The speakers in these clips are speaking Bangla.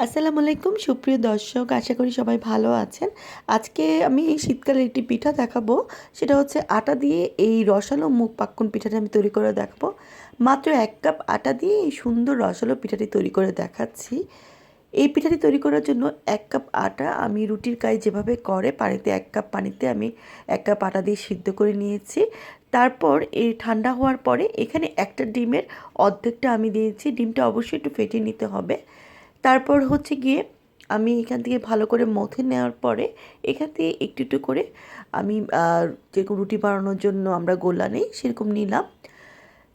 আসসালামু আলাইকুম, সুপ্রিয় দর্শক, আশা করি সবাই ভালো আছেন। আজকে আমি এই শীতকালে একটি পিঠা দেখাবো। সেটা হচ্ছে আটা দিয়ে এই রসালো মুখ পাক্কুন পিঠাটা আমি তৈরি করে দেখাবো। মাত্র এক কাপ আটা দিয়ে এই সুন্দর রসালো পিঠাটি তৈরি করে দেখাচ্ছি। এই পিঠাটি তৈরি করার জন্য এক কাপ আটা আমি রুটির গায়ে যেভাবে করে, পানিতে এক কাপ পানিতে আমি এক কাপ আটা দিয়ে সিদ্ধ করে নিয়েছি। তারপর এই ঠান্ডা হওয়ার পরে এখানে একটা ডিমের অর্ধেকটা আমি দিয়েছি। ডিমটা অবশ্যই একটু ফেটিয়ে নিতে হবে। তারপর হচ্ছে গিয়ে আমি এখান থেকে ভালো করে মথে নেওয়ার পরে এখান থেকে একটু একটু করে আমি যেরকম রুটি বানানোর জন্য আমরা গোলা নেই, সেরকম নিলাম।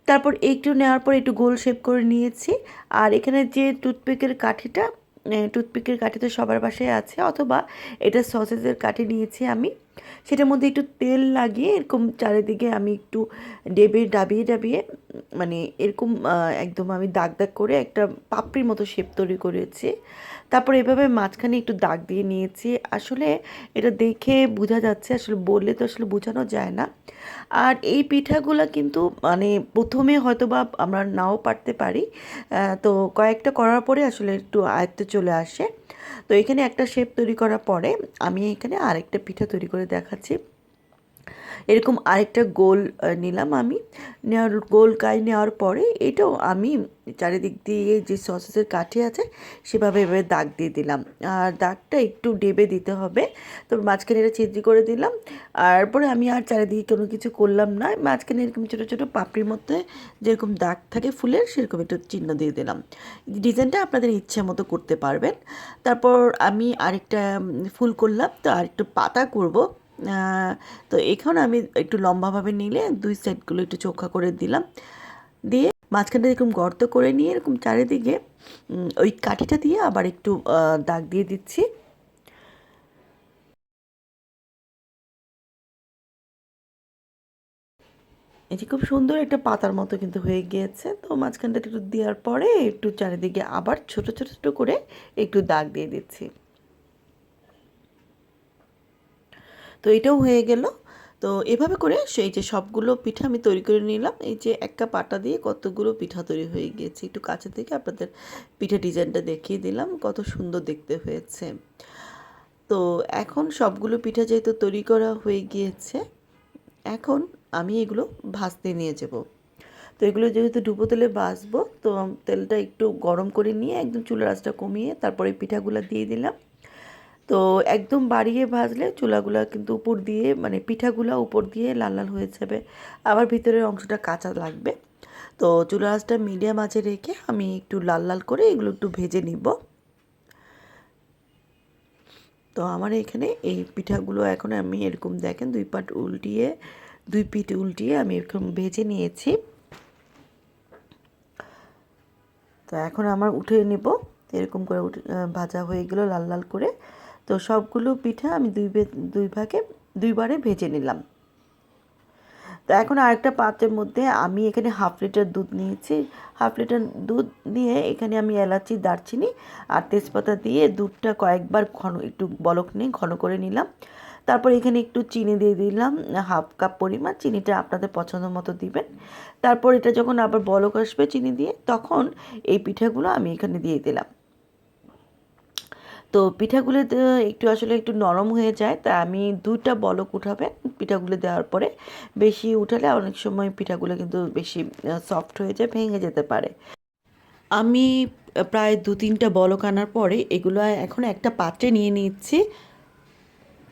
তারপর একটু নেওয়ার পর একটু গোল শেপ করে নিয়েছি। আর এখানে যে টুথপিকের কাঠিটা টুথপিকের কাঠি তো সবার বাসায় আছে, অথবা এটা সসেজের কাঠি নিয়েছি আমি। সেটার মধ্যে একটু তেল লাগিয়ে এরকম চারিদিকে আমি একটু ডেবে ডাবিয়ে ডাবিয়ে মানে এরকম একদম আমি দাগ দাগ করে একটা পাপড়ির মতো শেপ তৈরি করেছি। তারপর এভাবে মাঝখানে একটু দাগ দিয়ে নিয়েছি। আসলে এটা দেখে বোঝা যাচ্ছে, আসলে বললে তো আসলে বোঝানো যায় না। আর এই পিঠাগুলো কিন্তু মানে প্রথমে হয়তো বা আমরা নাও পারতে পারি। তো কয়েকটা করার পরে আসলে একটু আয়ত্তে চলে আসে। তো এখানে একটা শেপ তৈরি করার পরে আমি এখানে আরেকটা পিঠা তৈরি করে দেখাচ্ছি। এরকম আরেকটা গোল নিলাম আমি। নেওয়ার, গোল গাই নেওয়ার পরে এটাও আমি চারিদিক দিয়ে যে সসেসের কাঠি আছে, সেভাবে এভাবে দাগ দিয়ে দিলাম। আর দাগটা একটু ডেবে দিতে হবে। তো মাঝখানে এটা ছিদ্রি করে দিলাম। আর পরে আমি আর চারিদিকে কোনো কিছু করলাম না। মাঝখানে এরকম ছোটো ছোটো পাপড়ির মধ্যে যেরকম দাগ থাকে ফুলের, সেরকম একটু চিহ্ন দিয়ে দিলাম। ডিজাইনটা আপনাদের ইচ্ছে মতো করতে পারবেন। তারপর আমি আরেকটা ফুল করলাম। তো আরেকটু পাতা করব। তো এখানে আমি একটু লম্বাভাবে নিলে দুই সাইডগুলো একটু চোখা করে দিলাম। দিয়ে মাঝখানটা এরকম গর্ত করে নিয়ে এরকম চারিদিকে ওই কাঠিটা দিয়ে আবার একটু দাগ দিয়ে দিচ্ছি। এটি খুব সুন্দর একটা পাতার মতো কিন্তু হয়ে গিয়েছে। তো মাঝখানটা একটু দেওয়ার পরে একটু চারিদিকে আবার ছোট ছোট ছোট করে একটু দাগ দিয়ে দিচ্ছি। তো এটাও হয়ে গেল। তো এভাবে করে সেই যে সবগুলো পিঠা আমি তৈরি করে নিলাম। এই যে এক কাপ আটা দিয়ে কতগুলো পিঠা তৈরি হয়ে গিয়েছে, একটু কাছে থেকে আপনাদের পিঠা ডিজাইনটা দেখিয়ে দিলাম, কত সুন্দর দেখতে হয়েছে। তো এখন সবগুলো পিঠা যেহেতু তৈরি করা হয়ে গিয়েছে, এখন আমি এগুলো ভাজতে নিয়ে যাব। তো এগুলো যেহেতু ডুবো তেলে ভাজবো, তো তেলটা একটু গরম করে নিয়ে একদম চুলার আঁচটা কমিয়ে তারপরে পিঠাগুলো দিয়ে দিলাম। তো একদম বাড়িয়ে ভাজলে চুলাগুলা কিন্তু উপর দিয়ে মানে পিঠাগুলা উপর দিয়ে লাল লাল হয়ে যাবে। আবার ভিতরের অংশটা কাঁচা লাগবে। তো চুলা আঁচটা মিডিয়াম আঁচে রেখে আমি একটু লাল লাল করে এগুলো একটু ভেজে নিব। তো আমার এখানে এই পিঠাগুলো এখন আমি এরকম দেখেন দুই পাট উল্টিয়ে, দুই পিঠ উল্টিয়ে আমি এরকম ভেজে নিয়েছি। তো এখন আমার উঠে নেব। এরকম করে ভাজা হয়ে গেল লাল লাল করে। তো সবগুলো পিঠা আমি দুই দুই ভাগে, দুইবারে ভেজে নিলাম। তো এখন আরেকটা পাত্রের মধ্যে আমি এখানে হাফ লিটার দুধ নিয়েছি। হাফ লিটার দুধ নিয়ে এখানে আমি এলাচি, দারচিনি আর তেজপাতা দিয়ে দুধটা কয়েকবার ঘন, একটু বলক নিয়ে ঘন করে নিলাম। তারপর এখানে একটু চিনি দিয়ে দিলাম, হাফ কাপ পরিমাণ। চিনিটা আপনাদের পছন্দ মতো দিবেন। তারপর এটা যখন আবার বলক আসবে চিনি দিয়ে, তখন এই পিঠাগুলো আমি এখানে দিয়ে দিলাম। তো পিঠাগুলো একটু আসলে একটু নরম হয়ে যায়, তা আমি দুটা বলক উঠাবে পিঠাগুলো দেওয়ার পরে। বেশি উঠালে অনেক সময় পিঠাগুলো কিন্তু বেশি সফট হয়ে যায়, ভেঙে যেতে পারে। আমি প্রায় দু তিনটা বলক আনার পরে এগুলো এখন একটা পাত্রে নিয়ে নিচ্ছি।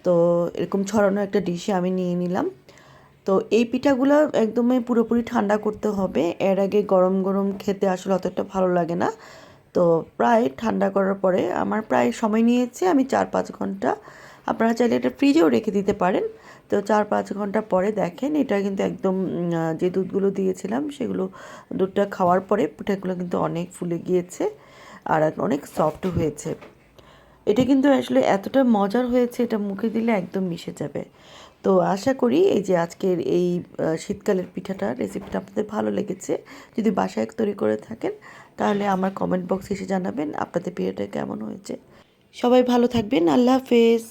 তো এরকম ছড়ানো একটা ডিশে আমি নিয়ে নিলাম। তো এই পিঠাগুলো একদমই পুরোপুরি ঠান্ডা করতে হবে। এর আগে গরম গরম খেতে আসলে অতটা ভালো লাগে না। তো প্রায় ঠান্ডা করার পরে আমার প্রায় সময় নিয়েছে আমি চার পাঁচ ঘণ্টা। আপনারা চাইলে এটা ফ্রিজেও রেখে দিতে পারেন। তো চার পাঁচ ঘণ্টা পরে দেখেন, এটা কিন্তু একদম যে দুধগুলো দিয়েছিলাম সেগুলো দুধটা খাওয়ার পরে পিঠাগুলো কিন্তু অনেক ফুলে গিয়েছে আর অনেক সফট হয়েছে। এটা কিন্তু আসলে এতটা মজার হয়েছে, এটা মুখে দিলে একদম মিশে যাবে। তো আশা করি এই যে আজকের এই শীতকালের পিঠাটা রেসিপিটা আপনাদের ভালো লেগেছে। যদি বাসায় তৈরি করে থাকেন, তাহলে আমার কমেন্ট বক্স এসে জানাবেন আপনাদের পিঠাটা কেমন হয়েছে। সবাই ভালো থাকবেন, আল্লাহ হাফেজ।